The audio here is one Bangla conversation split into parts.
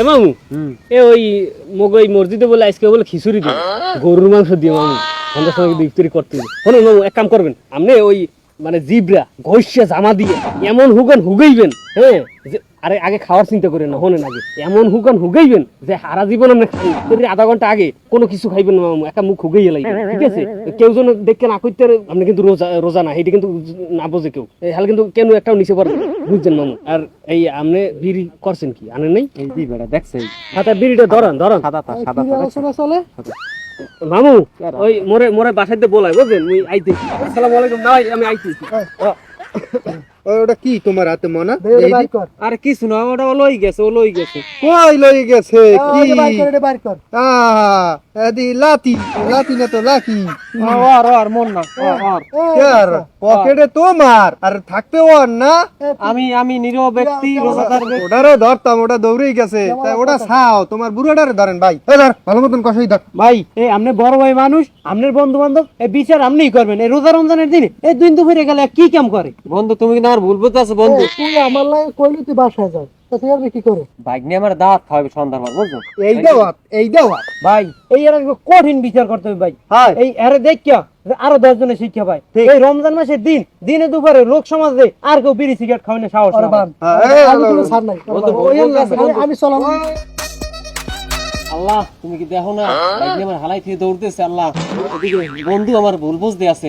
এ মামু এ ওই মগই মসজিদে বলে আজকে বলে খিচুড়ি দিই গরুর মাংস দিয়ে মামু সন্ধ্যার সময় ইফতারি করতে হলো মামু এক কাম করবেন। আপনি ওই মানে জিবরা ঘষিয়া জামা দিয়ে এমন হুগান হুগাইবেন হ্যাঁ যে আরে আগে খাওয়ার চিন্তা করেন না হনেন আগে। এমন হুগান হুগাইবেন যে সারা জীবন আপনি খাই এর আধা ঘণ্টা আগে কোনো কিছু খাইবেন না মামু একা মুখ হুগাই এলাই ঠিক আছে? কেউ যেন দেখে না করতে আপনি কিন্তু রোজা রোজা না এটা কিন্তু না বোঝে কেউ। এই হাল কিন্তু কেন একটাও নিচে পারবে বুঝছেন মামু? আর এই আপনি বিড়ি করছেন কি আনেন নাই? এই দি বেটা দেখছে হাতে বিড়িটা ধরান ধরান। সাদা সাদা চলে? মামু ওই মোরে মোরে বাসাইতে বলাই বুঝলেন? আমি আইতেছি। আসসালামু আলাইকুম না আমি আইতেছি। ওটা কি তোমার হাতে মনা? আরে কিছু না ওটা লই গেছে ও লই গেছে। কই লই গেছে? কি? এদি লাতি লাতি না তো লাকি আর আর মন না আর, আর। পকেটে তোমার? আর থাকতে ওর না? আমি আমি নিরীহ ব্যক্তি ওটারে ধরতাম ওটা দৌড়েই গেছে। তাই ওটা ছাও তোমার বুড়োটারে ধরেন ভাই। ধর ভালো মতন কষাই ধর। ভাই এই আপনি বড় ভাই মানুষ আপনার বন্ধু বান্ধব এই বিচার আপনিই করবেন। এই রোজা রমজানের দিনে এই দিন দুপুরে গেলে কি কাম করে? বন্ধু তুমি কিন্তু আমার ভুল বুঝতে আছো বন্ধু তুই আমার লাগে কইলি তুই বাসায় যাও তা তুই আর কি করে ভাই নিয়ে আমার দাঁত খাওয়াবে সন্ধ্যার পর বুঝছ? এই দেওয়াত এই দেওয়াত। ভাই এই এর কঠিন বিচার করতে হবে ভাই। হাই এই আরে দেখিয়া যে আরও দশ জনের শিক্ষা পায়। এই রমজান মাসের দিন দিনে দুপুরে লোক সমাজে আর কেউ বিড়ি সিগারেট খাওয়ানো সাহস হ্যাঁ, আমি হলো। আল্লাহ, তুমি কি দেখো না? আমার হালাই থেকে দৌড়তেছে, আল্লাহ। বন্ধু আমার ভুল বুঝতে আছে।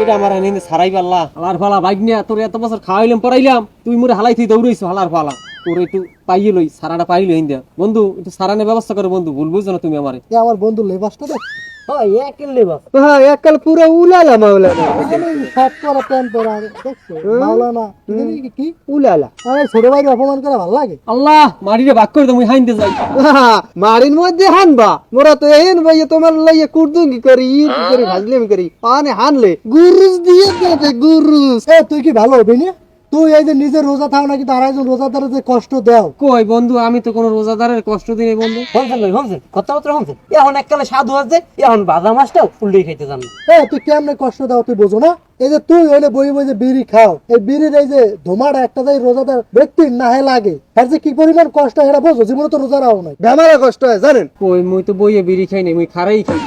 এটা আমার এনে ছাড়াইবা, আল্লাহ। আলার ফালা, বাইক নিয়ে তোর এত বছর খাওয়াইলাম, পড়াইলাম, তুই মোরে হালাই থেকে দৌড়াইছো, হালার ফালা। তোর একটু পাইয়ে লই সারাটা পাইলে বন্ধু, একটু সারানের ব্যবস্থা করো, বন্ধু, ভুল বুঝছ না তুমি আমার। আমার বন্ধু লেবাসটা দেখ। হয় হ্যাঁ এককাল পুরো উলালা মাওলানা শার্ট পরা প্যান্ট পরা দেখছ? মাওলানা কি কি- কি? উলালা। আরে ছোট ভাই অপমান করে ভালো লাগে। আল্লাহ মাটিরে ভাগ করে তুমি হাইনতে যাই। মারির মধ্যে হানবা। মোরা তো এই ভাই তোমার লাইয়ে কুরদুঙ্গি করি ই করি ভাজলেমি করি। আনে হানলে। গুরুস দিয়ে গুরুস এ তুই কি ভালো হবি না তুই এই যে নিজে রোজা থাও নাকি তার একজন রোজাদারের যে কষ্ট দাও? কই বন্ধু আমি তো কোনো রোজাদারের কষ্ট দিই বন্ধু। হনছেন ভাই হনছেন কথাবার্তা হনছেন এখন এককালে সাধু আছে এখন বাদা মাছটাও উল্টে খাইতে জানো। হ্যাঁ তুই কেমনে কষ্ট দাও তুই বোঝো না? এই যে তুই হইলে বই বই যে বিড়ি খাও এই বিড়ির এই যে ধোমাটা একটা যে রোজাদার ব্যক্তির নাহে লাগে তার যে কি পরিমাণ কষ্ট এটা বোঝো জীবনে তো রোজা রাও নাই। বেমারা কষ্ট হয় জানেন? কই মুই তো বইয়ে বিড়ি খাই নাই মুই খারাই খাই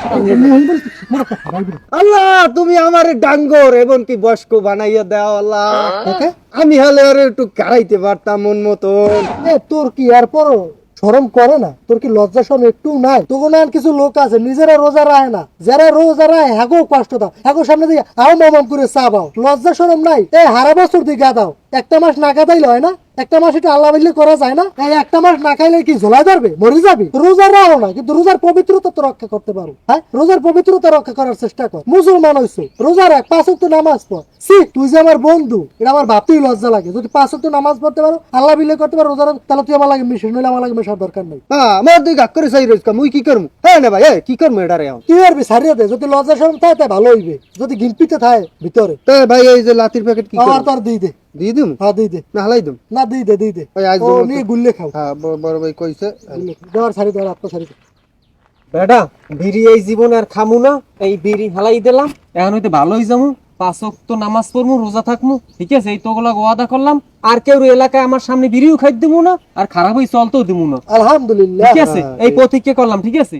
আল্লাহ তুমি আমার ডাঙ্গর এবং কি বয়স্ক বানাইয়া দাও আল্লাহ। আমি হলে আর একটু কারাইতে পারতাম মন মতন। এ তোর কি এরপরও শরম করে না। তোর কি লজ্জা সরম একটু নাই? তখন আর কিছু লোক আছে, নিজেরা রোজা রায় না। যারা রোজা রায় হ্যাগো কষ্ট দাও। হ্যাগো সামনে দিয়ে আও মামাম করে চা বাও। লজ্জা সরম নাই। এ হারা বছর দিয়ে গা দাও। একটা মাস না গাদাইলে হয় না? একটা মাস একটু আল্লাহ বিল্লি করা যায় না এই একটা মাস না খাইলে কি ঝোলাই ধরবে? মরে যাবি? রোজা রাও না কিন্তু রোজার পবিত্রতা তো রক্ষা করতে পারো। হ্যাঁ? রোজার পবিত্রতা রক্ষা করার চেষ্টা কর। মুসলমান হইছো রোজা রাখ পাঁচ ওয়াক্ত নামাজ পড়। সি তুই যে আমার বন্ধু এটা আমার ভাবতেই লজ্জা লাগে। যদি পাঁচ ওয়াক্ত নামাজ পড়তে পারো আল্লাহ বিল্লি করতে পারো রোজা তাহলে তুই আমার লাগে মিশে নইলে আমার লাগে মেশার দরকার নেই। হ্যাঁ আমার দুই গাক করে চাই রোজ মুই কি করমু? হ্যাঁ না ভাই কি করমু এটা রে তুই আর সারিয়ে দে যদি লজ্জা শরম থাকে তাই ভালো হইবে। যদি গিনপিতে থাকে ভিতরে। তো ভাই এই যে লাতির প্যাকেট কি আর করব তোর দিই দে। দিয়ে দিম? হ্যাঁ দিই দে। না হালাই দিম? না দিই দে দিই দে। ওই আজ ও নিয়ে গুললে খাও। হ্যাঁ বড়- ভাই কইছে। দেওয়ার দেওয়ার বেটা বিড়ি এই জীবনে আর খামু না। এই বিড়ি হালাই দিলাম এখন হইতে ভালোই যামু। পাঁচ তো নামাজ পড়মু রোজা থাকমু। ঠিক আছে এই তোগুলা ওয়াদা করলাম। আর কেউ এলাকায় আমার সামনে বিড়িও খাই দিমু না আর খারাপ হয়ে চলতেও দিমু না। আলহামদুলিল্লাহ। ঠিক আছে এই প্রতিজ্ঞা করলাম ঠিক আছে?